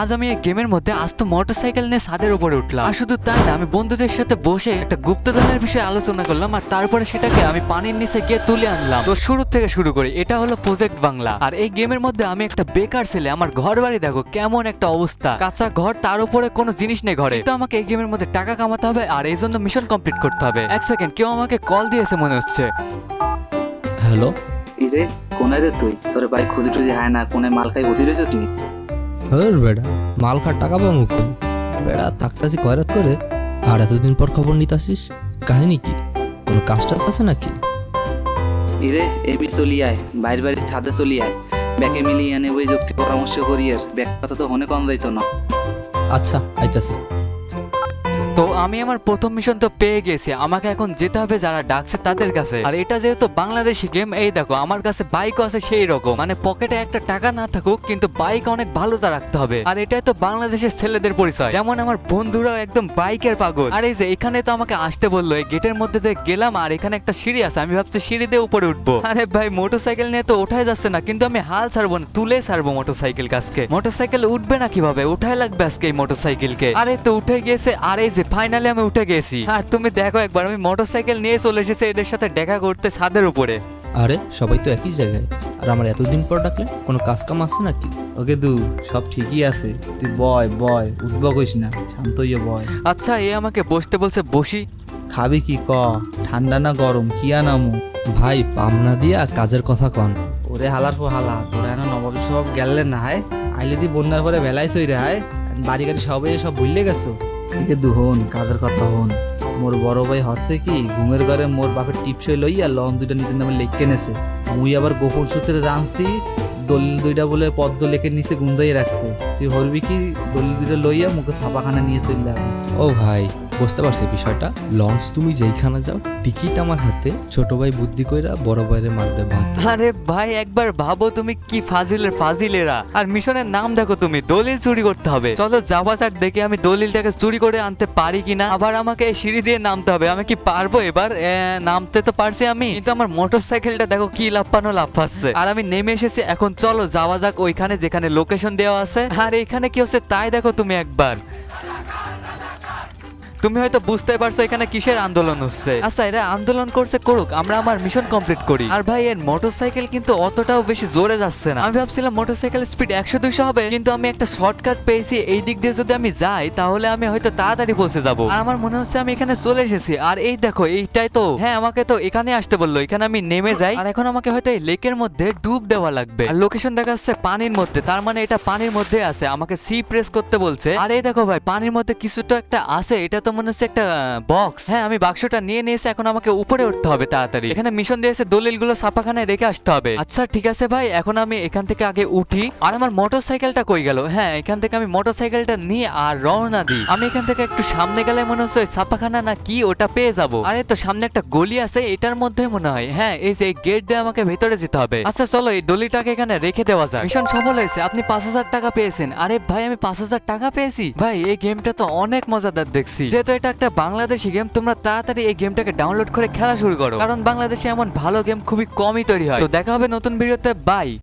আজ আমি এই গেমের মধ্যে আস্ত মোটরসাইকেল নিয়ে ছাদের উপরে উঠলাম। আর শুধু তাই না আমি বন্ধুদের সাথে বসে একটা গুপ্তধনের বিষয়ে আলোচনা করলাম আর তারপরে সেটাকে আমি পানির নিচে গিয়ে তুলে আনলাম। তো শুরু থেকে শুরু করি এটা হলো প্রজেক্ট বাংলা আর এই গেমের মধ্যে আমি একটা বেকার ছেলে আমার ঘর বাড়ি দেখো কেমন একটা অবস্থা। কাঁচা ঘর তার উপরে কোনো জিনিস নেই ঘরে। তো আমাকে এই গেমের মধ্যে টাকা কামাতে হবে আর এই জন্য মিশন কমপ্লিট করতে হবে। এক সেকেন্ড কেউ আমাকে কল দিয়েছে মনে হচ্ছে। হ্যালো ইরে কোনায় রে তুই? তোর ভাই খুঁজি টুজি হয় না কোনায় মাল খাই বসে হর বেড়া মাল খাট টাকা পাবো মুখে বেড়া থাকতাছি কয়রাত করে আর এতদিন পর খবর নিতাসিস কাহিনী কি? কোনো কাজ টাজ আছে নাকি? ইরে এমনি চলি আয় বাইরে বাইরে ছাদে চলি আয়। ব্যাকে মিলিয়ে আনে ওই যুক্তি পরামর্শ করিয়ে ব্যাক কথা তো হনে কম যাইতো না। আচ্ছা আইতাছি। তো আমি আমার প্রথম মিশন তো পেয়ে গেছি। আমাকে এখন যেতে হবে যারা ডাকছে তাদের কাছে। আর এটা যেহেতু বাংলাদেশি গেম এই দেখো, আমার কাছে বাইকও আছে সেই রকম। মানে পকেটে একটা টাকা না থাকুক, কিন্তু বাইক অনেক ভালোটা রাখতে হবে। আর এটাই তো বাংলাদেশের ছেলেদের পরিচয়। যেমন আমার বন্ধুরাও একদম বাইকের পাগল। আর এই যে, এখানে তো আমাকে আসতে বলল, এই গেটের মধ্যে দিয়ে গেলাম, আর এখানে একটা সিঁড়ি আছে, আমি ভাবছি সিঁড়ি দিয়ে উপরে উঠবো। আরে ভাই মোটরসাইকেল নিয়ে তো ওঠাই যাচ্ছে না, কিন্তু আমি হাল ছাড়বো না, তুলে ছাড়বো মোটরসাইকেল কাজকে মোটরসাইকেল উঠবে না কীভাবে? উঠাই লাগবে আজকে এই মোটরসাইকেলকে আরে তো উঠে গিয়েছে আর এই যে ফাইনালি আমি উঠে গেছি। আর তুমি দেখো একবার আমি মোটরসাইকেল নিয়ে চলে এসেছি এদের সাথে দেখা করতে ছাদের উপরে। আরে সবাই তো একই জায়গায়। আর আমার এতদিন পর ডাকলে কোনো কাজ কাম আছে নাকি? ওকে দু সব ঠিকই আছে। তুই বয় বয় উদ্ভব হইস না শান্ত হইয়ে বয়। আচ্ছা এ আমাকে বসতে বলছে বসি। খাবি কি ক? ঠান্ডা না গরম? কি আনামু? ভাই পামনা দিয়া কাজের কথা কন। ওরে হালার পর হালা তোরা এখন নবাবী সব গেলেন না হায়? আইলে দি বন্যার পরে বেলাই চই রে হায়? বাড়ি গাড়ি সবাই সব ভুললে গেছো? একে দু হন কাজের কথা হন। মোর বড় ভাই হরছে কি, ঘুমের ঘরে মোর বাপের টিপসই লইয়া লন দুইটা নিজের নামে লেখকে নেছে মুই আবার গোপন সূত্রে জানছি, দলিল দুইটা বলে পদ্ম লেখের নিচে গুন্দাই রাখছে। তুই হরবি কি, দলিল দুইটা লইয়া মুখে ছাপাখানা নিয়ে চললে ও ভাই বুঝতে পারছি বিষয়টা। লঞ্চ তুমি যেইখানে যাও, টিকিট আমার হাতে, ছোট ভাই বুদ্ধি কইরা বড় ভাইরে মারবে ভাত আরে ভাই, একবার ভাবো তুমি কি ফাজিলের ফাজিলেরা। আর মিশনের নাম দেখো তুমি, দলিল চুরি করতে হবে। চলো যাওয়া যাক, দেখে আমি দলিলটাকে চুরি করে আনতে পারি কিনা। আবার আমাকে এই সিঁড়ি দিয়ে নামতে হবে, আমি কি পারব এবার? নামতে তো পারছি আমি। কিন্তু আমার মোটরসাইকেলটা দেখো কি লাফানো লাফাচ্ছে। আর আমি নেমে এসেছি, এখন চলো যাওয়া যাক ওইখানে যেখানে লোকেশন দেওয়া আছে। আর এখানে কি হচ্ছে তাই দেখো তুমি একবার। তুমি হয়তো বুঝতে পারছ এখানে কিসের আন্দোলন হচ্ছে। আচ্ছা এরা আন্দোলন করছে করুক আমরা আমার মিশন কমপ্লিট করি। আর ভাই এর মোটরসাইকেল কিন্তু অতটাও বেশি জোরে যাচ্ছে না। আমি ভাবছিলাম মোটরসাইকেল স্পিড একশো দুইশো হবে কিন্তু আমি একটা শর্টকাট পেয়েছি এই দিক দিয়ে যদি আমি যাই তাহলে আমি হয়তো তাড়াতাড়ি পৌঁছে যাব। আর আমার মনে হচ্ছে আমি এখানে চলে এসেছি। আর এই দেখো এইটাই তো। হ্যাঁ আমাকে তো এখানে আসতে বলল এখানে আমি নেমে যাই। আর এখন আমাকে হয়তো এই লেকের মধ্যে ডুব দেওয়া লাগবে। আর লোকেশন দেখা যাচ্ছে পানির মধ্যে তার মানে এটা পানির মধ্যে আছে আমাকে সি প্রেস করতে বলছে। আর এই দেখো ভাই পানির মধ্যে কিছু তো একটা আছে এটা তো মনে হচ্ছে একটা বক্স হ্যাঁ আমি বাক্সটা নিয়ে নিয়েছি, এখন আমাকে উপরে উঠতে হবে তাড়াতাড়ি। এখানে মিশন দিয়েছে দলিলগুলো ছাপাখানায় রেখে আসতে হবে। আচ্ছা ঠিক আছে ভাই, এখন আমি এখান থেকে আগে উঠি। আর আমার মোটরসাইকেলটা কই গেল? হ্যাঁ এখান থেকে আমি মোটরসাইকেলটা নিয়ে আর রওনা দিই। আমি এখান থেকে একটু সামনে গেলে মনে হচ্ছে ছাপাখানা না কি, ওটা পেয়ে যাব। আরে, তো সামনে একটা গলি আছে, এটার মধ্যে মনে হয়। হ্যাঁ এই যে গেট দিয়ে আমাকে ভেতরে যেতে হবে। আচ্ছা চলো, এই দলিটাকে এখানে রেখে দেওয়া যায় মিশন সফল হয়েছে, আপনি পাঁচ হাজার টাকা পেয়েছেন। আরে ভাই, আমি পাঁচ হাজার টাকা পেয়েছি। ভাই, এই গেমটা তো অনেক মজাদার দেখছি। যেহেতু এটা একটা বাংলাদেশি গেম তোমরা তাড়াতাড়ি এই গেমটাকে ডাউনলোড করে খেলা শুরু করো। কারণ বাংলাদেশে এমন ভালো গেম খুবই কমই তৈরি হয়। তো দেখা হবে নতুন ভিডিওতে বাই